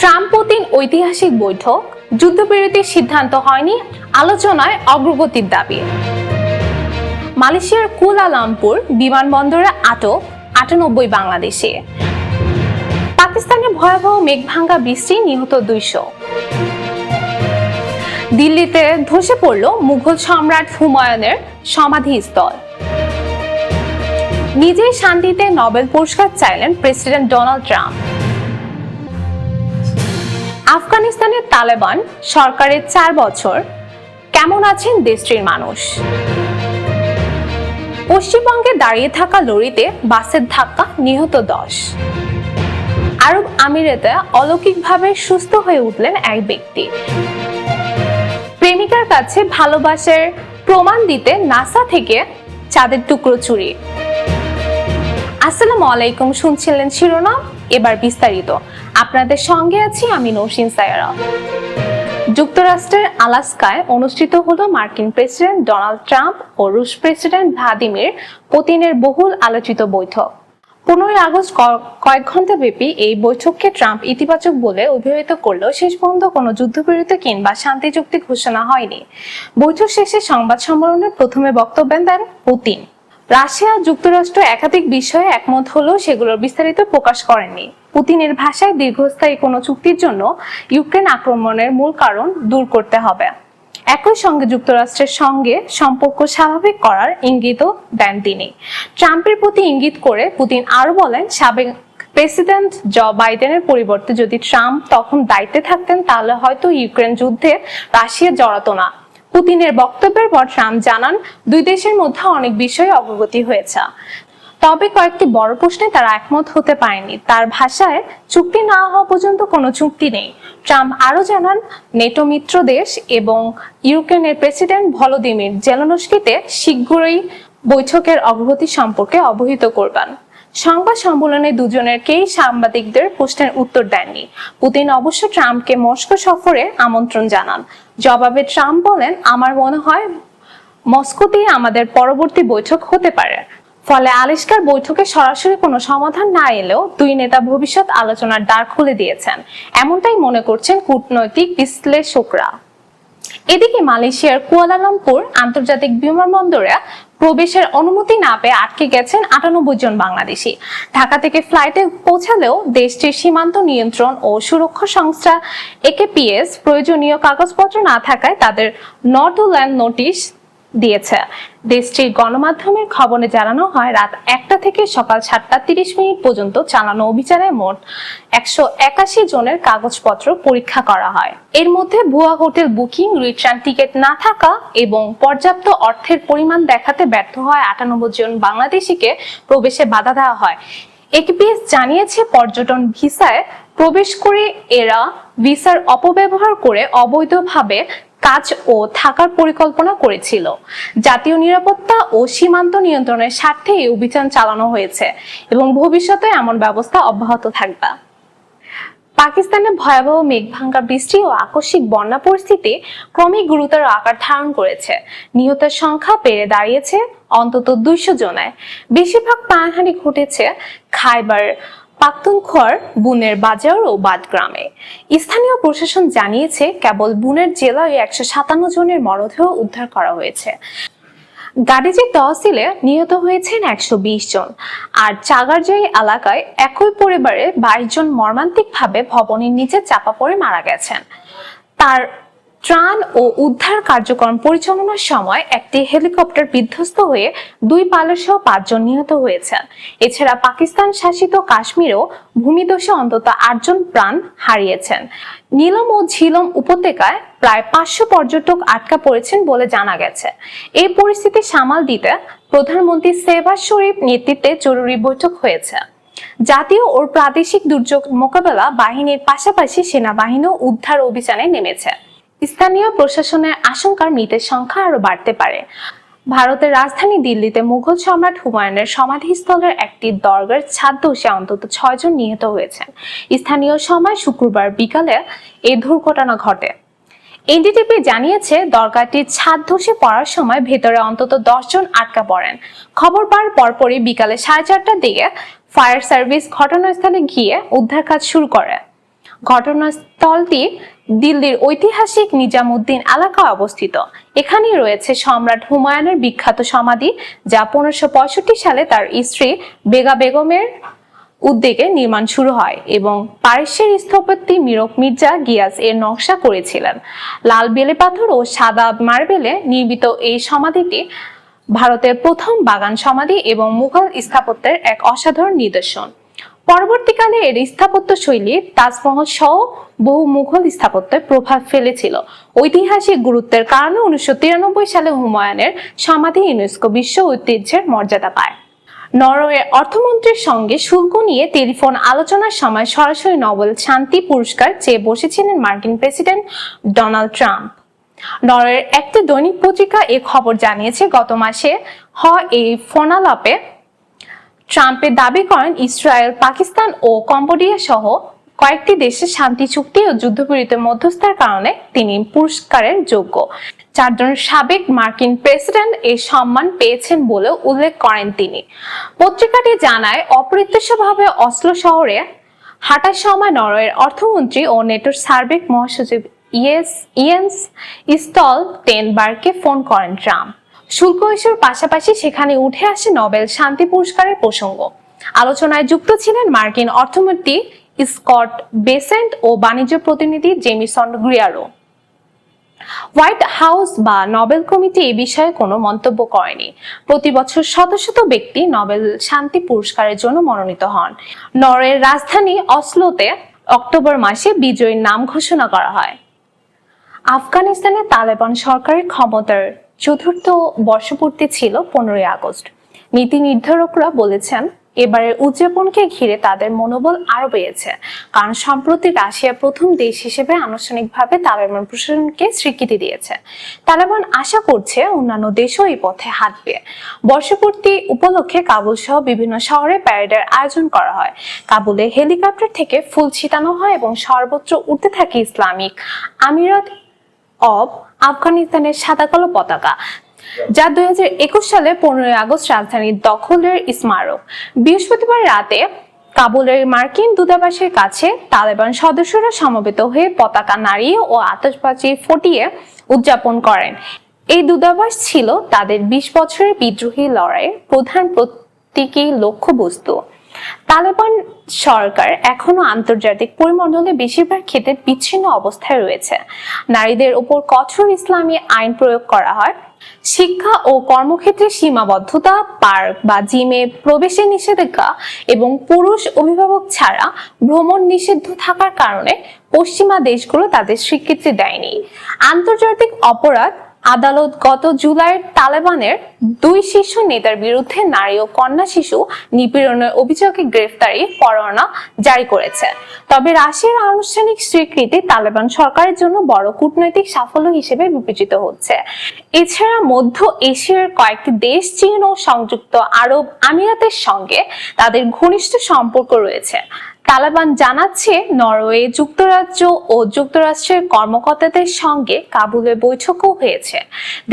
Trump Putin ঐতিহাসিক বৈঠক, যুদ্ধবিরতির সিদ্ধান্ত হয়নি, আলোচনায় অগ্রগতির দাবি। মালয়েশিয়ার কুলালামপুর বিমানবন্দরে আটক আটানব্বই বাংলাদেশি। পাকিস্তানে ভয়াবহ মেঘভাঙ্গা বৃষ্টি নিহত দুইশো। দিল্লিতে ধসে পড়ল মুঘল সম্রাট হুমায়ুনের সমাধিস্থল। নিজেই শান্তিতে নোবেল পুরস্কার চাইলেন প্রেসিডেন্ট ডোনাল্ড ট্রাম্প। আফগানিস্তানের তালেবান সরকারের চার বছর। কেমন আছেন দেশটির মানুষ? পশ্চিমবঙ্গে দাঁড়িয়ে থাকা লরিতে বাসের ধাক্কা, নিহত দশ। আরব আমিরাতে অলৌকিকভাবে সুস্থ হয়ে উঠলেন এক ব্যক্তি। প্রেমিকার কাছে ভালোবাসার প্রমাণ দিতে নাসা থেকে চাঁদের টুকরো চুরি। আসসালামু আলাইকুম, শুনছিলেন শিরোনাম। এবার বিস্তারিত। আপনাদের সঙ্গে আছি আমি নৌসিন সায়রা যুক্তরাষ্ট্রের আলাস্কায় অনুষ্ঠিত হলো মার্কিন প্রেসিডেন্ট ডোনাল্ড ট্রাম্প ও রুশ প্রেসিডেন্ট ভ্লাদিমির পুতিনের বহুল আলোচিত বৈঠক। পনেরোই আগস্ট কয়েক ঘণ্টা ব্যাপী এই বৈঠককে ট্রাম্প ইতিবাচক বলে অভিহিত করলেও শেষ পর্যন্ত কোনো যুদ্ধবিরতি কিংবা শান্তি চুক্তি ঘোষণা হয়নি। বৈঠক শেষে সংবাদ সম্মেলনে প্রথমে বক্তব্য দেন পুতিন। রাশিয়া যুক্তরাষ্ট্র একাধিক বিষয়ে একমত হলেও সেগুলোর বিস্তারিত প্রকাশ করেননি পুতিনের ভাষায় দীর্ঘস্থায়ী কোনো চুক্তির জন্য ইউক্রেন আক্রমণের মূল কারণ দূর করতে হবে। একই সঙ্গে যুক্তরাষ্ট্রের সঙ্গে সম্পর্ক স্বাভাবিক করার ইঙ্গিতও দেন তিনি। ট্রাম্পের প্রতি ইঙ্গিত করে পুতিন আরও বলেন, সাবেক প্রেসিডেন্ট জ বাইডেনের পরিবর্তে যদি ট্রাম্প তখন দায়িত্বে থাকতেন, তাহলে হয়তো ইউক্রেন যুদ্ধে রাশিয়া জড়াতো না। পুতিনের বক্তব্যের পর ট্রাম্প জানান, দুই দেশের মধ্যে অনেক বিষয়ে অগ্রগতি হয়েছে। তবে কয়েকটি বড় প্রশ্নে তারা একমত হতে পারেনি। তার ভাষায়, চুক্তি না হওয়া পর্যন্ত কোনো চুক্তি নেই। ট্রাম্প আরও জানান, নেটো মিত্র দেশ এবং ইউক্রেনের প্রেসিডেন্ট ভলোদিমির জেলনস্কিতে শীঘ্রই বৈঠকের অগ্রগতি সম্পর্কে অবহিত করবেন। সংবাদ সম্মেলনে দুজনের কেই সাংবাদিকদের প্রশ্নের উত্তর দেননি। পুতিন অবশ্য ট্রাম্পকে মস্কো সফরে আমন্ত্রণ জানান। জবাবে ট্রাম্প বলেন, আমার মনে হয় মস্কোতেই আমাদের পরবর্তী বৈঠক হতে পারে। ফলে আলিস্কার বৈঠকে সরাসরি কোনো সমাধান না এলেও দুই নেতা ভবিষ্যৎ আলোচনার দ্বার খুলে দিয়েছেন। এমনটাই মনে করছেন কূটনৈতিক বিশ্লেষকরা। এদিকে মালয়েশিয়ার কুয়ালালামপুর আন্তর্জাতিক বিমানবন্দরে প্রবেশের অনুমতি না পেয়ে আটকে গেছেন আটানব্বই জন বাংলাদেশি। ঢাকা থেকে ফ্লাইটে পৌঁছালেও দেশটির সীমান্ত নিয়ন্ত্রণ ও সুরক্ষা সংস্থা একেপিএস প্রয়োজনীয় কাগজপত্র না থাকায় তাদের নট ল্যান্ড নোটিশ দিয়েছে। দেশটির গণমাধ্যমের খবরে জানানো হয়, রাত একটা থেকে সকাল সাতটা তিরিশ মিনিট পর্যন্ত চালানো অভিযানে মোট একশো একাশি জনের কাগজপত্র পরীক্ষা করা হয়। এর মধ্যে ভুয়া হোটেল বুকিং, রিটার্ন টিকিট না থাকা এবং পর্যাপ্ত অর্থের পরিমাণ দেখাতে ব্যর্থ হয় আটানব্বই জন বাংলাদেশিকে প্রবেশে বাধা দেওয়া হয়। একেপিএস জানিয়েছে, পর্যটন ভিসায় প্রবেশ করে এরা ভিসার অপব্যবহার করে অবৈধভাবে কাজ ও থাকার পরিকল্পনা করেছিল। জাতীয় নিরাপত্তা ও সীমান্ত নিয়ন্ত্রণের স্বার্থে এই অভিযান চালানো হয়েছে এবং ভবিষ্যতে এমন ব্যবস্থা অব্যাহত থাকবে। পাকিস্তানে ভয়াবহ মেঘভাঙ্গা, বৃষ্টি ও আকস্মিক বন্যা পরিস্থিতি ক্রমেই গুরুতর আকার ধারণ করেছে। নিহতের সংখ্যা বেড়ে দাঁড়িয়েছে অন্তত দুইশো জনায়। বেশিরভাগ প্রাণহানি ঘটেছে খাইবার পাখতুনখোয়ার বুনের বাজার ও বাদগ্রামে। স্থানীয় প্রশাসন জানিয়েছে, কেবল বুনের জেলায় একশো সাতান্ন জনের মরদেহ উদ্ধার করা হয়েছে। গাড়িজি তহসিলে নিহত হয়েছেন একশো বিশ জন। আর চাগারজাই এলাকায় একই পরিবারে বাইশ জন মর্মান্তিকভাবে ভবনের নিচে চাপা পড়ে মারা গেছেন। তার ত্রাণ ও উদ্ধার কার্যক্রম পরিচালনার সময় একটি হেলিকপ্টার বিধ্বস্ত হয়ে দুই পাইলট সহ পাঁচজন নিহত হয়েছেন। এছাড়া পাকিস্তান শাসিত কাশ্মীরেও ভূমিদশে অন্তত আটজন প্রাণ হারিয়েছেন। নীলম ও ঝিলম উপত্যকায় প্রায় পাঁচশো পর্যটক আটকা পড়েছেন বলে জানা গেছে। এই পরিস্থিতি সামাল দিতে প্রধানমন্ত্রী সেবাজ শরীফ নেতৃত্বে জরুরি বৈঠক হয়েছে। জাতীয় ও প্রাদেশিক দুর্যোগ মোকাবেলা বাহিনীর পাশাপাশি সেনাবাহিনীও উদ্ধার অভিযানে নেমেছে। স্থানীয় প্রশাসনের আশঙ্কার মৃতের সংখ্যা আরও বাড়তে পারে। ভারতের রাজধানী দিল্লিতে মুঘল সম্রাট হুমায়ুনের সমাধিস্থলের একটি দরগার ছাদ ধসে অন্তত ছয়জন নিহত হয়েছেন। স্থানীয় সময় শুক্রবার বিকালে এই দুর্ঘটনা ঘটে। এনডিটিপি জানিয়েছে দরগাটির ছাদ ধসে পড়ার সময় ভেতরে অন্তত জন আটকা পড়েন। খবর পাওয়ার পরপরই বিকালে সাড়ে চারটার দিকে ফায়ার সার্ভিস ঘটনাস্থলে গিয়ে উদ্ধার কাজ শুরু করে। ঘটনাস্থলটি দিল্লির ঐতিহাসিক নিজামুদ্দিন এলাকা অবস্থিত। এখানেই রয়েছে সম্রাট হুমায়ুনের বিখ্যাত সমাধি, যা পনেরোশো সালে তার স্ত্রী বেগা বেগমের উদ্যোগে নির্মাণ শুরু হয় এবং পারস্যের স্থপতি মিরক মির্জা গিয়াস এর নকশা করেছিলেন। লাল বেলে পাথর ও সাদা মার্বেলে নির্মিত এই সমাধিটি ভারতের প্রথম বাগান সমাধি এবং মুঘল স্থাপত্যের এক অসাধারণ নিদর্শন। পরবর্তীকালে এর স্থাপত্য শৈলী তাজমহল সহ বহু মুঘল স্থাপত্যের প্রভাব ফেলেছিল। ঐতিহাসিক গুরুত্বের কারণে উনিশশো তিরানব্বই সালে হুমায়ুনের সমাধি ইউনেস্কো বিশ্ব ঐতিহ্যের মর্যাদা পায়। নরওয়ের অর্থমন্ত্রীর সঙ্গে শুল্ক নিয়ে টেলিফোন আলোচনার সময় সরাসরি নোবেল শান্তি পুরস্কার চেয়ে বসেছিলেন মার্কিন প্রেসিডেন্ট ডোনাল্ড ট্রাম্প। নরওয়ের একটি দৈনিক পত্রিকা এ খবর জানিয়েছে, গত মাসে হ এই ফোনালাপে ট্রাম্পের দাবি করেন ইসরায়েল, পাকিস্তান ও কম্বোডিয়া সহ কয়েকটি দেশের শান্তি চুক্তি ও যুদ্ধবিরতির মধ্যস্থার কারণে তিনি পুরস্কারের যোগ্য। চারজন সাবেক মার্কিন প্রেসিডেন্ট এই সম্মান পেয়েছেন বলেও উল্লেখ করেন তিনি। পত্রিকাটি জানায় অপ্রত্যাশিতভাবে অসলো শহরে হাঁটার সময় নরওয়ের অর্থমন্ত্রী ও নেটোর সার্বিক মহাসচিব ইয়েস, ইয়েন্স স্টল টেনবার্গকে ফোন করেন ট্রাম্প। শুল্ক ইস্যুর পাশাপাশি সেখানে উঠে আসে নোবেল শান্তি পুরস্কারের প্রসঙ্গ। আলোচনায় যুক্ত ছিলেন মার্কিন অর্থমন্ত্রী স্কট বেসেন্ট ও বাণিজ্য প্রতিনিধি জেমিসন গ্রিয়ারো। হোয়াইট হাউস বা নোবেল কমিটি এ বিষয়ে কোনো মন্তব্য করেনি। প্রতি বছর শত শত ব্যক্তি নোবেল শান্তি পুরস্কারের জন্য মনোনীত হন। নরওয়ের রাজধানী অসলোতে অক্টোবর মাসে বিজয়ীর নাম ঘোষণা করা হয়। আফগানিস্তানে তালেবান সরকারের ক্ষমতার চতুর্থ বর্ষপূর্তি ছিল পনেরোই আগস্ট। নীতি নির্ধারকরা বলেছেন, এবারের উদযাপনকে ঘিরে তাদের মনোবল আরও বেড়েছে, কারণ সম্প্রতি রাশিয়া প্রথম দেশ হিসেবে আনুষ্ঠানিকভাবে তালেবান প্রশাসনকে স্বীকৃতি দিয়েছে। তালেবান আশা করছে অন্যান্য দেশও এই পথে হাঁটবে। বর্ষপূর্তি উপলক্ষে কাবুল সহ বিভিন্ন শহরে প্যারেডের আয়োজন করা হয়। কাবুলে হেলিকপ্টার থেকে ফুল ছিটানো হয় এবং সর্বত্র উঠতে থাকে ইসলামিক আমিরাত অব আফগানিস্তানের সাদা কালো পতাকা, যা দুই হাজার একুশ সালে পনেরোই আগস্ট রাজধানীর দখলের স্মারক। বৃহস্পতিবার রাতে কাবুলের মার্কিন দূতাবাসের কাছে তালেবান সদস্যরা সমবেত হয়ে পতাকা নাড়িয়ে ও আতশবাজি ফুটিয়ে উদযাপন করেন। এই দূতাবাস ছিল তাদের বিশ বছরের বিদ্রোহী লড়াইয়ের প্রধান প্রতীকী লক্ষ্যবস্তু। তালেবান সরকার এখনও আন্তর্জাতিক পরিমণ্ডলে বেশিরভাগ ক্ষেত্রে বিচ্ছিন্ন অবস্থায় রয়েছে। নারীদের উপর কঠোর ইসলামী আইন প্রয়োগ করা হয়। শিক্ষা ও কর্মক্ষেত্রে সীমাবদ্ধতা, পার্ক বা জিমে প্রবেশের নিষেধাজ্ঞা এবং পুরুষ অভিভাবক ছাড়া ভ্রমণ নিষিদ্ধ থাকার কারণে পশ্চিমা দেশগুলো তাদের স্বীকৃতি দেয়নি। আন্তর্জাতিক অপরাধ আদালত গত জুলাইয়ের তালেবানের দুই শীর্ষ নেতার বিরুদ্ধে নারী ও কন্যা শিশু নিপীড়নের অভিযোগে গ্রেফতারি পরোয়ানা জারি করেছে। তবে রাশিয়ার আনুষ্ঠানিক স্বীকৃতি তালেবান সরকারের জন্য বড় কূটনৈতিক সাফল্য হিসেবে বিবেচিত হচ্ছে। এছাড়া মধ্য এশিয়ার কয়েকটি দেশ, চীন ও সংযুক্ত আরব আমিরাতের সঙ্গে তাদের ঘনিষ্ঠ সম্পর্ক রয়েছে। তালেবান জানাচ্ছে, নরওয়ে যুক্তরাজ্য ও যুক্তরাষ্ট্রের কর্মকর্তাদের সঙ্গে কাবুলে বৈঠকও হয়েছে।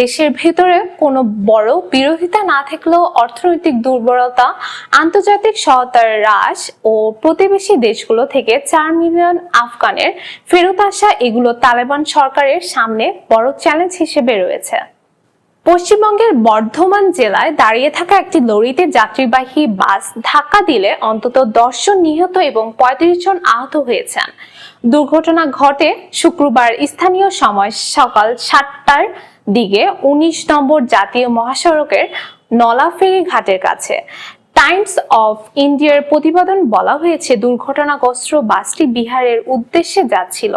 দেশের ভেতরে কোনো বড় বিরোধিতা না থাকলেও অর্থনৈতিক দুর্বলতা, আন্তর্জাতিক সহায়তার হ্রাস ও প্রতিবেশী দেশগুলো থেকে চার মিলিয়ন আফগানের ফেরত আসা এগুলো তালেবান সরকারের সামনে বড় চ্যালেঞ্জ হিসেবে রয়েছে। পশ্চিমবঙ্গের বর্ধমান জেলায় দাঁড়িয়ে থাকা একটি লরিতে যাত্রীবাহী বাস ধাক্কা দিলে অন্তত দশ জন নিহত এবং পঁয়ত্রিশ জন আহত হয়েছেন। দুর্ঘটনা ঘটে শুক্রবার স্থানীয় সময় সকাল সাতটার দিকে উনিশ নম্বর জাতীয় মহাসড়কের নলাফেরি ঘাটের কাছে। টাইমস অফ ইন্ডিয়ার প্রতিবেদন বলা হয়েছে, দুর্ঘটনাগ্রস্ত বাসটি বিহারের উদ্দেশ্যে যাচ্ছিল।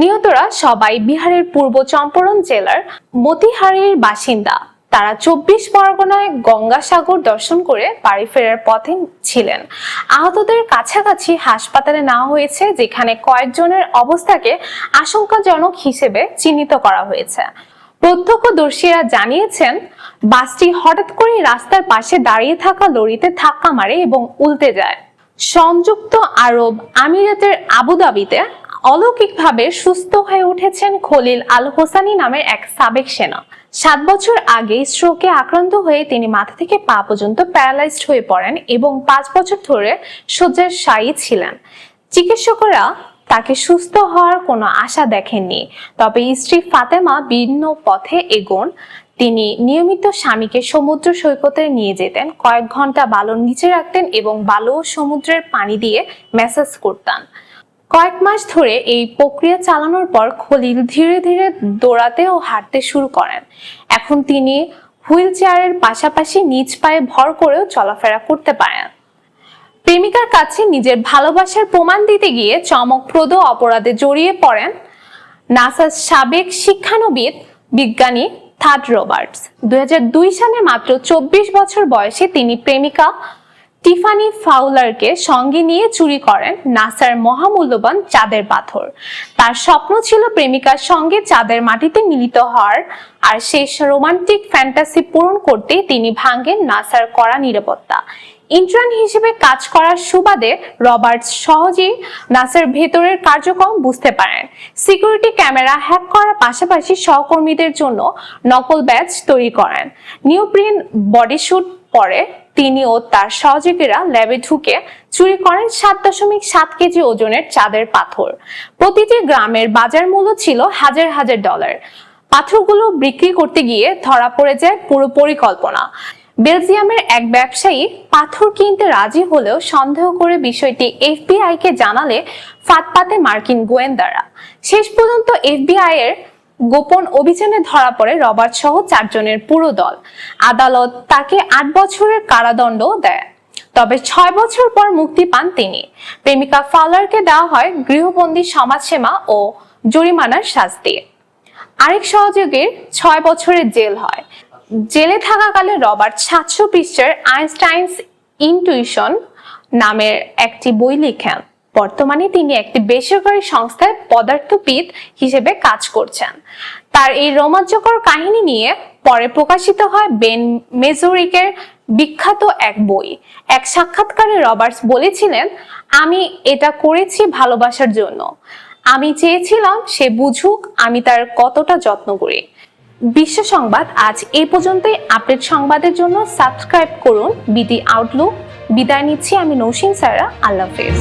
নিহতরা সবাই বিহারের পূর্ব চম্পারণ জেলার মতিহারির বাসিন্দা। তারা চব্বিশ পরগনায় গঙ্গাসাগর দর্শন করে বাড়ি ফেরার পথে ছিলেন। আহতদের কাছাকাছি হাসপাতালে নেওয়া হয়েছে, যেখানে কয়েকজনের অবস্থাকে আশঙ্কাজনক হিসেবে চিহ্নিত করা হয়েছে। প্রত্যক্ষদর্শীরা জানিয়েছেন, বাসটি হঠাৎ করে রাস্তার পাশে দাঁড়িয়ে থাকা লরিতে ধাক্কা মারে এবং উল্টে যায়। সংযুক্ত আরব আমিরাতের আবুধাবিতে অলৌকিকভাবে সুস্থ হয়ে উঠেছেন খলিল আল হোসানি নামের এক সাবেক সেনা। সাত বছর আগে স্ট্রোকে আক্রান্ত হয়ে তিনি মাথা থেকে পা পর্যন্ত প্যারালাইজড হয়ে পড়েন এবং পাঁচ বছর ধরে শয্যার শায়ী ছিলেন। চিকিৎসকরা তাকে সুস্থ হওয়ার কোনো আশা দেখেননি। তবে স্ত্রী ফাতেমা ভিন্ন পথে এগোন। তিনি নিয়মিত স্বামীকে সমুদ্র সৈকতে নিয়ে যেতেন, কয়েক ঘণ্টা বালুর নিচে রাখতেন এবং বালু সমুদ্রের পানি দিয়ে ম্যাসাজ করতেন। কয়েক মাস ধরে এই প্রক্রিয়া চালানোর পর খলিল ধীরে ধীরে দৌড়াতে ও হাঁটতে শুরু করেন। এখন তিনি হুইল চেয়ারের পাশাপাশি নিজ পায়ে ভর করেও চলাফেরা করতে পারেন। প্রেমিকার কাছে নিজের ভালোবাসার প্রমাণ দিতে গিয়ে চমকপ্রদ অপরাধে জড়িয়ে পড়েন নাসার সাবেক শিক্ষানবিদ, বিজ্ঞানী থার্ড রবার্টস। দুই সালে মাত্র চব্বিশ বছর বয়সে তিনি প্রেমিকা টিফানি ফাউলারকে সঙ্গে নিয়ে চুরি করেন নাসার মহামূল্যবান চাঁদের পাথর। তার স্বপ্ন ছিল প্রেমিকার সঙ্গে চাঁদের মাটিতে মিলিত হওয়ার আর শেষ রোমান্টিক ফ্যান্টাসি পূরণ করতে তিনি ভাঙ্গেন নাসার কড়া নিরাপত্তা। ইন্টার্ন হিসেবে কাজ করার সুবাদে রবার্টস সহজেই নাসার ভেতরের কার্যক্রম বুঝতে পারেন। সিকিউরিটি ক্যামেরা হ্যাক করার পাশাপাশি সহকর্মীদের জন্য নকল ব্যাচ তৈরি করেন। নিউপ্রিন বডিস্যুট পরে তিনি ও তার সহযোগীরা ল্যাবে ঢুকে চুরি করেন সাত দশমিক সাত কেজি ওজনের চাঁদের পাথর। প্রতিটি গ্রামের বাজার মূল্য ছিল হাজার হাজার ডলার। পাথরগুলো বিক্রি করতে গিয়ে ধরা পড়ে যায় পুরো পরিকল্পনা। বেলজিয়ামের এক ব্যবসায়ী পাথর কিনতে রাজি হলেও সন্দেহ করে বিষয়টি এফবিআই কে জানালে ফাঁদ মার্কিন গোয়েন্দারা। শেষ পর্যন্ত এফবিআই এর গোপন অভিযানে ধরা পড়ে রবার্ট সহ চারজনের পুরো দল। আদালত তাকে আট বছরের কারাদণ্ড দেয়। তবে ছয় বছর পর মুক্তি পান তিনি। প্রেমিকা ফালারকে দেওয়া হয় গৃহবন্দী সমাজসেবা ও জরিমানার শাস্তি। আরেক সহযোগীর ছয় বছরের জেল হয়। জেলে থাকাকালে রবার্ট সাতশো পৃষ্ঠার আইনস্টাইনস ইনটুইশন নামের একটি বই লিখেন। বর্তমানে তিনি একটি বেসরকারি সংস্থায় পদার্থবিদ হিসেবে কাজ করছেন। তার এই রোমাঞ্চকর কাহিনী নিয়ে পরে প্রকাশিত হয় বেন মেজোরিকের বিখ্যাত এক বই। এক সাক্ষাৎকারে রবার্টস বলেছিলেন, আমি এটা করেছি ভালোবাসার জন্য। আমি চেয়েছিলাম সে বুঝুক আমি তার কতটা যত্ন করি। বিশ্ব সংবাদ আজ এ পর্যন্তই। আপডেট সংবাদের জন্য সাবস্ক্রাইব করুন বিটি আউটলুক। বিদায় নিচ্ছি আমি নৌসিন সারা। আল্লাহ হাফেজ।